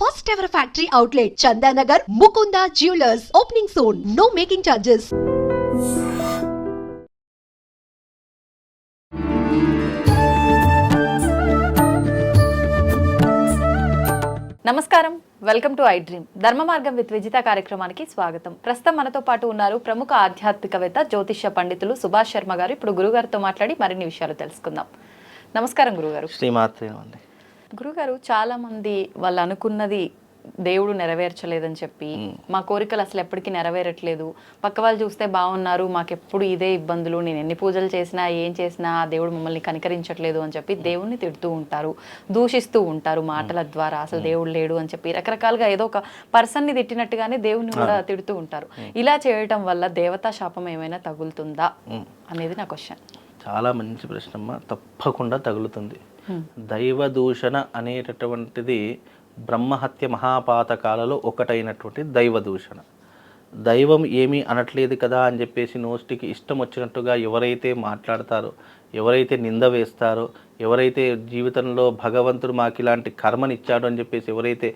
First ever factory outlet, Chandanagar, Mukunda Jewelers, opening soon. No making charges. నమస్కారం. Welcome to I dream Dharma Margam with Vijitha కార్యక్రమానికి స్వాగతం. ప్రస్తుతం మనతో పాటు ఉన్నారు ప్రముఖ ఆధ్యాత్మికవేత్త జ్యోతిష్య పండితులు సుభాష్ శర్మ గారు. ఇప్పుడు గురుగారితో మాట్లాడి మరిన్ని విషయాలు తెలుసుకుందాం. నమస్కారం గురుగారు. శ్రీమాత్రే అండి గురుగారు చాలా మంది వాళ్ళు అనుకున్నది దేవుడు నెరవేర్చలేదని చెప్పి మా కోరికలు అసలు ఎప్పటికీ నెరవేరట్లేదు. పక్క వాళ్ళు చూస్తే బాగున్నారు మాకెప్పుడు ఇదే ఇబ్బందులు నేను ఎన్ని పూజలు చేసినా ఏం చేసినా ఆ దేవుడు మమ్మల్ని కనికరించట్లేదు అని చెప్పి దేవుణ్ణి తిడుతూ ఉంటారు దూషిస్తూ ఉంటారు మాటల ద్వారా. అసలు దేవుడు లేడు అని చెప్పి రకరకాలుగా ఏదో ఒక పర్సన్ని తిట్టినట్టుగానే దేవుణ్ణి కూడా తిడుతూ ఉంటారు. ఇలా చేయటం వల్ల దేవతా శాపం ఏమైనా తగులుతుందా అనేది నా క్వశ్చన్. చాలా మంచి ప్రశ్నమ్మ. తప్పకుండా తగులుతుంది. దైవ దూషణ అనేటటువంటిది బ్రహ్మహత్య మహాపాతకాలలో ఒకటైనటువంటి దైవ దూషణ దైవం ఏమీ అనట్లేదు కదా అని చెప్పేసి నోస్టికి ఇష్టం వచ్చినట్టుగా ఎవరైతే మాట్లాడతారో ఎవరైతే నింద వేస్తారో ఎవరైతే జీవితంలో భగవంతుడు మాకు ఇలాంటి కర్మనిచ్చాడు అని చెప్పేసి ఎవరైతే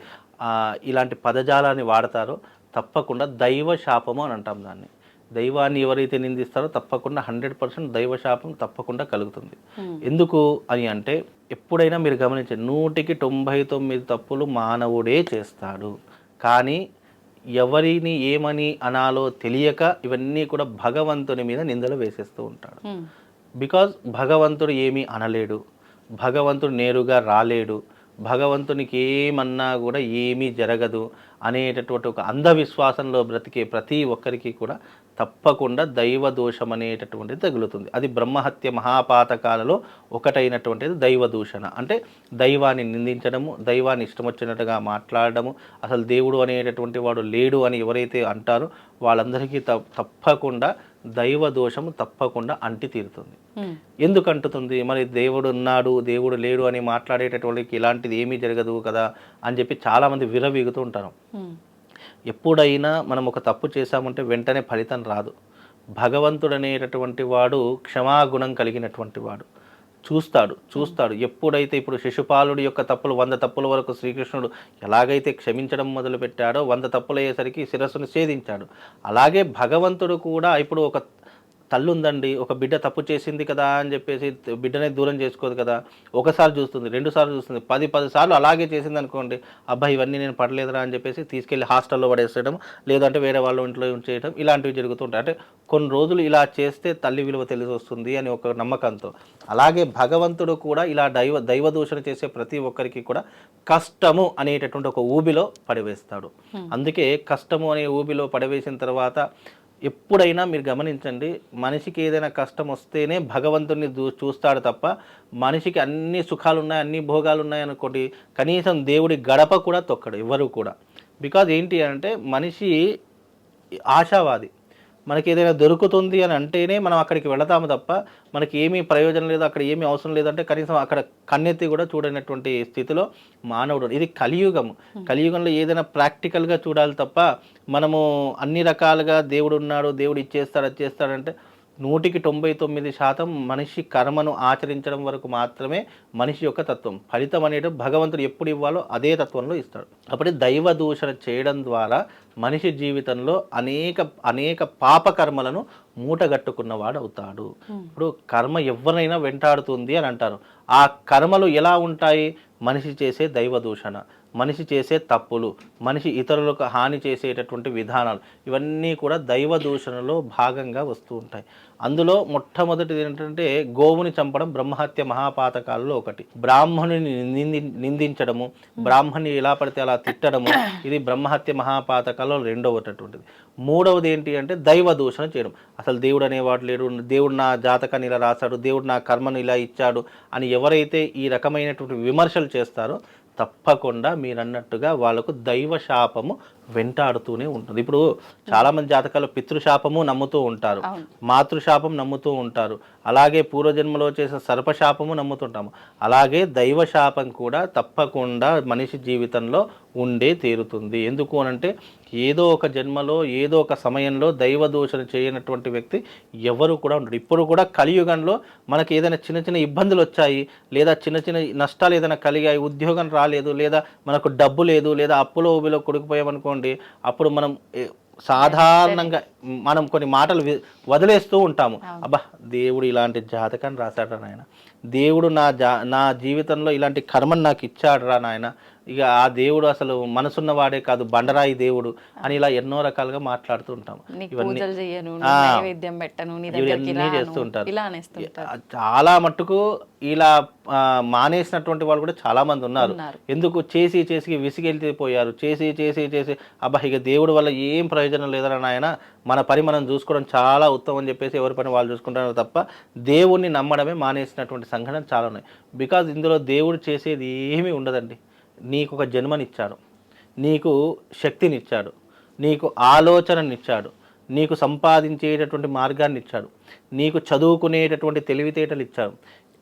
ఇలాంటి పదజాలాన్ని వాడతారో తప్పకుండా దైవ శాపము అని అంటాం దాన్ని. దైవాన్ని ఎవరైతే నిందిస్తారో తప్పకుండా హండ్రెడ్ పర్సెంట్ దైవ శాపం తప్పకుండా కలుగుతుంది. ఎందుకు అని అంటే ఎప్పుడైనా మీరు గమనించండి నూటికి తొంభై తొమ్మిది తప్పులు మానవుడే చేస్తాడు. కానీ ఎవరిని ఏమని అనాలో తెలియక ఇవన్నీ కూడా భగవంతుని మీద నిందలు వేసేస్తూ ఉంటాడు. బికాజ్ భగవంతుడు ఏమీ అనలేడు. భగవంతుడు నేరుగా రాలేడు. భగవంతునికి ఏమన్నా కూడా ఏమీ జరగదు అనేటటువంటి ఒక అంధవిశ్వాసంలో బ్రతికే ప్రతి ఒక్కరికి కూడా తప్పకుండా దైవ దోషం అనేటటువంటిది తగులుతుంది. అది బ్రహ్మహత్య మహాపాతకాలలో ఒకటైనటువంటిది దైవ దూషణ అంటే దైవాన్ని నిందించడము దైవాన్ని ఇష్టం వచ్చినట్టుగా మాట్లాడడము అసలు దేవుడు అనేటటువంటి వాడు లేడు అని ఎవరైతే అంటారో వాళ్ళందరికీ తప్పకుండా దైవ దోషము తప్పకుండా అంటి తీరుతుంది ఎందుకు అంటుతుంది మరి దేవుడు ఉన్నాడు దేవుడు లేడు అని మాట్లాడేటటువంటికి ఇలాంటిది ఏమీ జరగదు కదా అని చెప్పి చాలామంది విరవీగుతూ ఉంటారు. ఎప్పుడైనా మనం ఒక తప్పు చేశామంటే వెంటనే ఫలితం రాదు. భగవంతుడు అనేటటువంటి వాడు క్షమాగుణం కలిగినటువంటి వాడు. చూస్తాడు చూస్తాడు. ఎప్పుడైతే ఇప్పుడు శిశుపాలుడి యొక్క తప్పులు వంద తప్పుల వరకు శ్రీకృష్ణుడు ఎలాగైతే క్షమించడం మొదలుపెట్టాడో వంద తప్పులు అయ్యేసరికి శిరస్సును ఛేదించాడు. అలాగే భగవంతుడు కూడా ఇప్పుడు ఒక తల్లి ఉందండి ఒక బిడ్డ తప్పు చేసింది కదా అని చెప్పేసి బిడ్డనే దూరం చేసుకోదు కదా. ఒకసారి చూస్తుంది రెండు సార్లు చూస్తుంది పది పది సార్లు అలాగే చేసింది అనుకోండి అబ్బాయి ఇవన్నీ నేను పడలేదురా అని చెప్పేసి తీసుకెళ్ళి హాస్టల్లో పడేసేయడం లేదంటే వేరే వాళ్ళ ఇంట్లో ఉంచేయడం ఇలాంటివి జరుగుతుంటాయి. అంటే కొన్ని రోజులు ఇలా చేస్తే తల్లి విలువ తెలిసి వస్తుంది అని ఒక నమ్మకంతో. అలాగే భగవంతుడు కూడా ఇలా దైవ దైవ దూషణ చేసే ప్రతి ఒక్కరికి కూడా కష్టము అనేటటువంటి ఒక ఊబిలో పడివేస్తాడు. అందుకే కష్టము అనే ఊబిలో పడవేసిన తర్వాత ఎప్పుడైనా మీరు గమనించండి మనిషికి ఏదైనా కష్టం వస్తేనే భగవంతుని చూస్తాడు తప్ప మనిషికి అన్ని సుఖాలు ఉన్నాయి అన్ని భోగాలు ఉన్నాయి అనుకోటి కనీసం దేవుడి గడప కూడా తొక్కడు ఎవరు కూడా. బికాజ్ ఏంటి అంటే మనిషి ఆశావాది. మనకి ఏదైనా దొరుకుతుంది అని అంటేనే మనం అక్కడికి వెళతాము తప్ప మనకి ఏమీ ప్రయోజనం లేదు అక్కడ ఏమీ అవసరం లేదంటే కనీసం అక్కడ కన్నెత్తి కూడా చూడనటువంటి స్థితిలో మానవుడు ఇది కలియుగము. కలియుగంలో ఏదైనా ప్రాక్టికల్గా చూడాలి తప్ప మనము అన్ని రకాలుగా దేవుడు ఉన్నాడు దేవుడు ఇచ్చేస్తాడు అది చేస్తాడంటే నూటికి తొంభై తొమ్మిది శాతం మనిషి కర్మను ఆచరించడం వరకు మాత్రమే మనిషి యొక్క తత్వం. ఫలితం అనేది భగవంతుడు ఎప్పుడు ఇవ్వాలో అదే తత్వంలో ఇస్తాడు. అప్పుడు దైవ దూషణ చేయడం ద్వారా మనిషి జీవితంలో అనేక అనేక పాప కర్మలను మూటగట్టుకున్నవాడు అవుతాడు ఇప్పుడు కర్మ ఎవరినైనా వెంటాడుతుంది అని అంటారు. ఆ కర్మలు ఎలా ఉంటాయి? మనిషి చేసే దైవ దూషణ మనిషి చేసే తప్పులు మనిషి ఇతరులకు హాని చేసేటటువంటి విధానాలు ఇవన్నీ కూడా దైవ దూషణలో భాగంగా వస్తూ ఉంటాయి. అందులో మొట్టమొదటిది ఏంటంటే గోవుని చంపడం బ్రహ్మహత్య మహాపాతకాలలో ఒకటి. బ్రాహ్మణుని నింది నిందించడము బ్రాహ్మణుని ఎలా పడితే అలా తిట్టడము ఇది బ్రహ్మహత్య మహాపాతకాలలో రెండవటటువంటిది. మూడవది ఏంటి అంటే దైవ దూషణ చేయడం. అసలు దేవుడు అనేవాడు లేడు దేవుడు నా జాతకాన్ని ఇలా రాశాడు దేవుడు నా కర్మను ఇలా ఇచ్చాడు అని ఎవరైతే ఈ రకమైనటువంటి విమర్శలు చేస్తారో తప్పకుండా మీరు అన్నట్టుగా వాళ్ళకు దైవ శాపము వెంటాడుతూనే ఉంటుంది. ఇప్పుడు చాలామంది జాతకాలు పితృశాపము నమ్ముతూ ఉంటారు. మాతృశాపం నమ్ముతూ ఉంటారు. అలాగే పూర్వజన్మలో చేసిన సర్పశాపము నమ్ముతుంటాము. అలాగే దైవ శాపం కూడా తప్పకుండా మనిషి జీవితంలో ఉండే తీరుతుంది. ఎందుకు అనంటే ఏదో ఒక జన్మలో ఏదో ఒక సమయంలో దైవ దూషణ చేయనటువంటి వ్యక్తి ఎవరు కూడా ఉండడు ఇప్పుడు కూడా కలియుగంలో మనకి ఏదైనా చిన్న చిన్న ఇబ్బందులు వచ్చాయి లేదా చిన్న చిన్న నష్టాలు ఏదైనా కలిగాయి ఉద్యోగం రాలేదు లేదా మనకు డబ్బు లేదు లేదా అప్పులో ఊబిలో కొడుకుపోయామనుకోండి అప్పుడు మనం సాధారణంగా మనం కొన్ని మాటలు వదిలేస్తూ ఉంటాము. అబ్బా దేవుడు ఇలాంటి జాతకాన్ని రాశాడు నాయన. దేవుడు నా జా నా జీవితంలో ఇలాంటి కర్మను నాకు ఇచ్చాడు రా నాయన. ఇక ఆ దేవుడు అసలు మనసున్న వాడే కాదు బండరాయి దేవుడు అని ఇలా ఎన్నో రకాలుగా మాట్లాడుతూ ఉంటాము ఇవన్నీ చేస్తూ ఉంటారు చాలా మట్టుకు ఇలా మానేసినటువంటి వాళ్ళు కూడా చాలా మంది ఉన్నారు. ఎందుకు? చేసి చేసి విసిగెళ్ళిపోయారు చేసి చేసి చేసి అబ్బా ఇక దేవుడి వల్ల ఏం ప్రయోజనం లేదరా నాయన? మన పని మనం చూసుకోవడం చాలా ఉత్తమం అని చెప్పేసి ఎవరి పని వాళ్ళు చూసుకుంటారు తప్ప దేవుణ్ణి నమ్మడమే మానేసినటువంటి సంఘటనలు చాలా ఉన్నాయి. బికాజ్ ఇందులో దేవుడు చేసేది ఏమీ ఉండదండి. నీకు ఒక జన్మనిచ్చాడు నీకు శక్తినిచ్చాడు నీకు ఆలోచననిచ్చాడు నీకు సంపాదించేటటువంటి మార్గాన్ని ఇచ్చాడు నీకు చదువుకునేటటువంటి తెలివితేటలు ఇచ్చాడు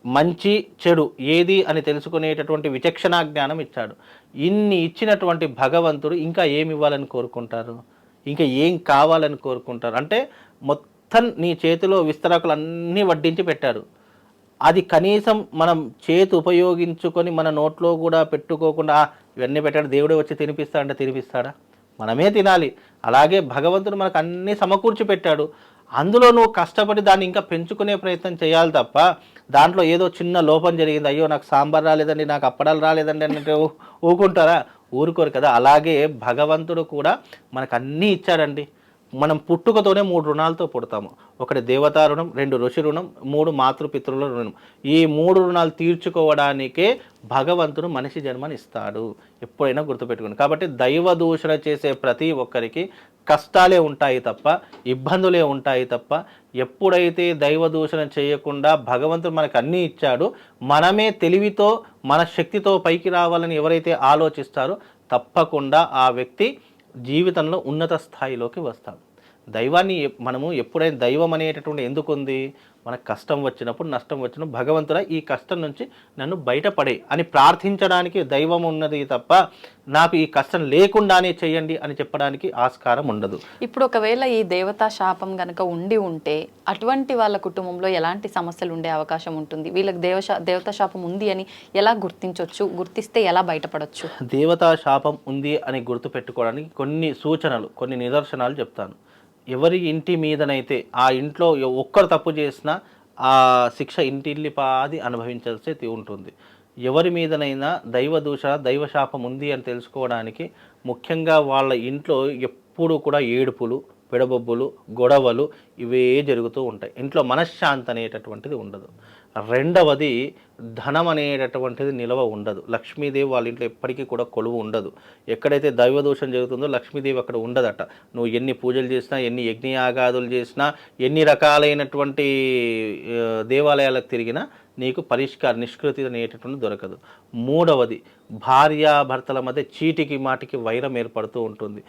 మంచి చెడు ఏది అని తెలుసుకునేటటువంటి విచక్షణా జ్ఞానం ఇచ్చాడు ఇన్ని ఇచ్చినటువంటి భగవంతుడు ఇంకా ఏమి ఇవ్వాలని కోరుకుంటారు? ఇంకా ఏం కావాలని కోరుకుంటారు? అంటే మొత్తం నీ చేతిలో విస్తరాకులు అన్నీ వడ్డించి పెట్టారు. అది కనీసం మనం చేతి ఉపయోగించుకొని మన నోట్లో కూడా పెట్టుకోకుండా ఇవన్నీ పెట్టాడు దేవుడే వచ్చి తినిపిస్తా అంటే తినిపిస్తాడా? మనమే తినాలి. అలాగే భగవంతుడు మనకు అన్నీ సమకూర్చి పెట్టాడు. అందులో నువ్వు కష్టపడి దాన్ని ఇంకా పెంచుకునే ప్రయత్నం చేయాలి తప్ప దాంట్లో ఏదో చిన్న లోపం జరిగింది. అయ్యో నాకు సాంబార్ రాలేదండి నాకు అప్పడాలు రాలేదండి అంటే ఊ- ఊరుకుంటారా ఊరుకోరు కదా. అలాగే భగవంతుడు కూడా మనకు అన్నీ ఇచ్చాడండి. మనం పుట్టుకతోనే మూడు రుణాలతో పుడతాము. ఒకటి దేవతా రుణం రెండు ఋషి రుణం మూడు మాతృపితృల రుణం. ఈ మూడు రుణాలు తీర్చుకోవడానికే భగవంతుడు మనిషి జన్మని ఇస్తాడు ఎప్పుడైనా గుర్తుపెట్టుకోండి. కాబట్టి దైవ దూషణ చేసే ప్రతి ఒక్కరికి కష్టాలే ఉంటాయి తప్ప ఇబ్బందులే ఉంటాయి తప్ప ఎప్పుడైతే దైవ దూషణ చేయకుండా భగవంతుడు మనకు అన్నీ ఇచ్చాడు మనమే తెలివితో మన శక్తితో పైకి రావాలని ఎవరైతే ఆలోచిస్తారో తప్పకుండా ఆ వ్యక్తి జీవితంలో ఉన్నత స్థాయిలోకి వస్తాం. దైవాన్ని మనము ఎప్పుడైనా దైవం అనేటటువంటి ఎందుకు ఉంది మనకు కష్టం వచ్చినప్పుడు నష్టం వచ్చినప్పుడు భగవంతుడా ఈ కష్టం నుంచి నన్ను బయటపడే అని ప్రార్థించడానికి దైవం ఉన్నది తప్ప నాకు ఈ కష్టం లేకుండానే చేయండి అని చెప్పడానికి ఆస్కారం ఉండదు. ఇప్పుడు ఒకవేళ ఈ దేవతా శాపం గనక ఉండి ఉంటే అటువంటి వాళ్ళ కుటుంబంలో ఎలాంటి సమస్యలు ఉండే అవకాశం ఉంటుంది? వీళ్ళకి దేవశా దేవతా శాపం ఉంది అని ఎలా గుర్తించవచ్చు గుర్తిస్తే ఎలా బయటపడొచ్చు? దేవతా శాపం ఉంది అని గుర్తుపెట్టుకోవడానికి కొన్ని సూచనలు కొన్ని నిదర్శనాలు చెప్తాను. ఎవరి ఇంటి మీదనైతే ఆ ఇంట్లో ఒక్కరు తప్పు చేసినా ఆ శిక్ష ఇంటిల్లిపాది అనుభవించాల్సి ఉంటుంది. ఎవరి మీదనైనా దైవ దూషణ దైవ శాపం ఉంది అని తెలుసుకోవడానికి ముఖ్యంగా వాళ్ళ ఇంట్లో ఎప్పుడూ కూడా ఏడుపులు పిడబొబ్బులు గొడవలు ఇవే జరుగుతూ ఉంటాయి. ఇంట్లో మనశ్శాంతి అనేటటువంటిది ఉండదు. రెండవది ధనం అనేటటువంటిది నిలవ ఉండదు. లక్ష్మీదేవి వాళ్ళ ఇంట్లో ఎప్పటికీ కూడా కొలువు ఉండదు. ఎక్కడైతే దైవదోషం జరుగుతుందో లక్ష్మీదేవి అక్కడ ఉండదట. నువ్వు ఎన్ని పూజలు చేసినా ఎన్ని యజ్ఞయాగాదులు చేసినా ఎన్ని రకాలైనటువంటి దేవాలయాలకు తిరిగినా నీకు పరిష్కార నిష్కృతి అనేటటువంటి దొరకదు. మూడవది భార్యాభర్తల మధ్య చీటికి మాటికి వైరం ఏర్పడుతూ ఉంటుంది.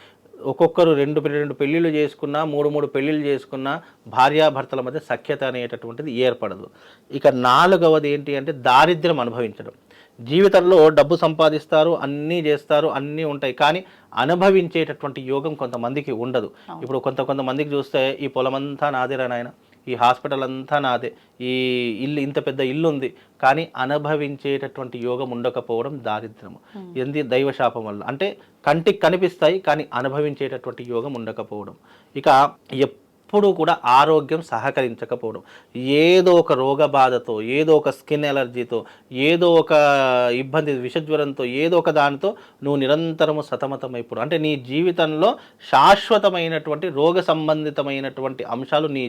ఒక్కొక్కరు రెండు రెండు పెళ్ళిళ్ళు చేసుకున్నా మూడు మూడు పెళ్ళిళ్ళు చేసుకున్నా భార్యాభర్తల మధ్య సఖ్యత అనేటటువంటిది ఏర్పడదు. ఇక నాలుగవది ఏంటి అంటే దారిద్ర్యం అనుభవించడం. జీవితంలో డబ్బు సంపాదిస్తారు అన్నీ చేస్తారు అన్నీ ఉంటాయి. కానీ అనుభవించేటటువంటి యోగం కొంతమందికి ఉండదు. ఇప్పుడు కొంత కొంతమందికి చూస్తే ఈ పొలమంతా నాదేరా నాయన. ఈ హాస్పిటల్ అంతా నాదే. ఈ ఇల్లు ఇంత పెద్ద ఇల్లు ఉంది కానీ అనుభవించేటటువంటి యోగం ఉండకపోవడం దారిద్రము. ఎంది? దైవశాపం వల్ల. అంటే కంటికి కనిపిస్తాయి కానీ అనుభవించేటటువంటి యోగం ఉండకపోవడం. ఇక ఎప్పుడూ కూడా ఆరోగ్యం సహకరించకపోవడం. ఏదో ఒక రోగ బాధతో ఏదో ఒక స్కిన్ ఎలర్జీతో ఏదో ఒక ఇబ్బంది విషజ్వరంతో ఏదో ఒక దానితో నువ్వు నిరంతరము సతమతమైపోవడం. అంటే నీ జీవితంలో శాశ్వతమైనటువంటి రోగ సంబంధితమైనటువంటి అంశాలు నీ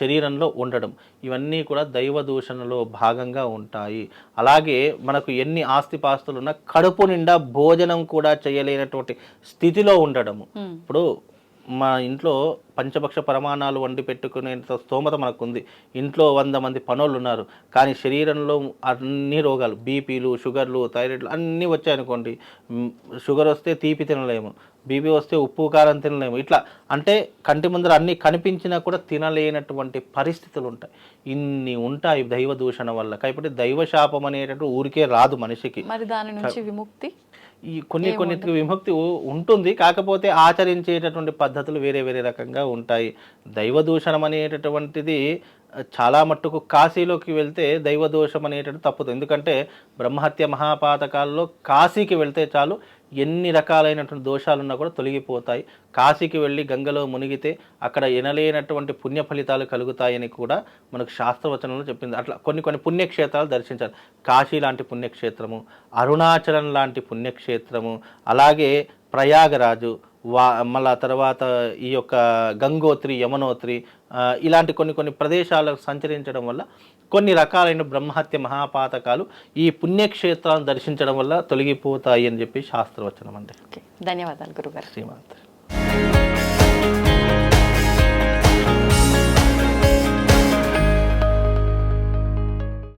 శరీరంలో ఉండడం. ఇవన్నీ కూడా దైవ దూషణలో భాగంగా ఉంటాయి. అలాగే మనకు ఎన్ని ఆస్తిపాస్తులు ఉన్నా కడుపు నిండా భోజనం కూడా చేయలేనటువంటి స్థితిలో ఉండడము. ఇప్పుడు మా ఇంట్లో పంచభక్ష ప్రమాణాలు వండి పెట్టుకునేంత స్తోమత మనకుంది. ఇంట్లో వంద మంది పనులు ఉన్నారు కానీ శరీరంలో అన్ని రోగాలు బీపీలు షుగర్లు థైరాయిడ్లు అన్నీ వచ్చాయనుకోండి. షుగర్ వస్తే తీపి తినలేము. బీపీ వస్తే ఉప్పు కారం తినలేము. ఇట్లా అంటే కంటి ముందర అన్నీ కనిపించినా కూడా తినలేనటువంటి పరిస్థితులు ఉంటాయి ఇన్ని ఉంటాయి దైవ దూషణ వల్ల. కాబట్టి దైవ శాపం అనేటటువంటి ఊరికే రాదు మనిషికి. మరి దాని నుంచి విముక్తి? ఈ కొన్ని కొన్నిటికి విముక్తి ఉంటుంది. కాకపోతే ఆచరించేటటువంటి పద్ధతులు వేరే వేరే రకంగా ఉంటాయి. దైవ దూషణం అనేటటువంటిది చాలా మట్టుకు కాశీలోకి వెళ్తే దైవ దోషం అనేటటువంటి తప్పుతుంది ఎందుకంటే బ్రహ్మహత్య మహాపాతకాల్లో కాశీకి వెళ్తే చాలు ఎన్ని రకాలైనటువంటి దోషాలున్నా కూడా తొలగిపోతాయి. కాశీకి వెళ్ళి గంగలో మునిగితే అక్కడ ఎనలేనటువంటి పుణ్య ఫలితాలు కలుగుతాయని కూడా మనకు శాస్త్రవచనంలో చెప్పింది. అట్లా కొన్ని కొన్ని పుణ్యక్షేత్రాలు దర్శించాలి కాశీ లాంటి పుణ్యక్షేత్రము అరుణాచలం లాంటి పుణ్యక్షేత్రము అలాగే ప్రయాగరాజు వా మళ్ళా తర్వాత ఈ యొక్క గంగోత్రి యమునోత్రి ఇలాంటి కొన్ని కొన్ని ప్రదేశాలకు సంచరించడం వల్ల కొన్ని రకాలైన బ్రహ్మహత్య మహాపాతకాలు ఈ పుణ్యక్షేత్రాలను దర్శించడం వల్ల తొలగిపోతాయి అని చెప్పి శాస్త్రవచనం అండి ధన్యవాదాలు గురుగారు. శ్రీమంత్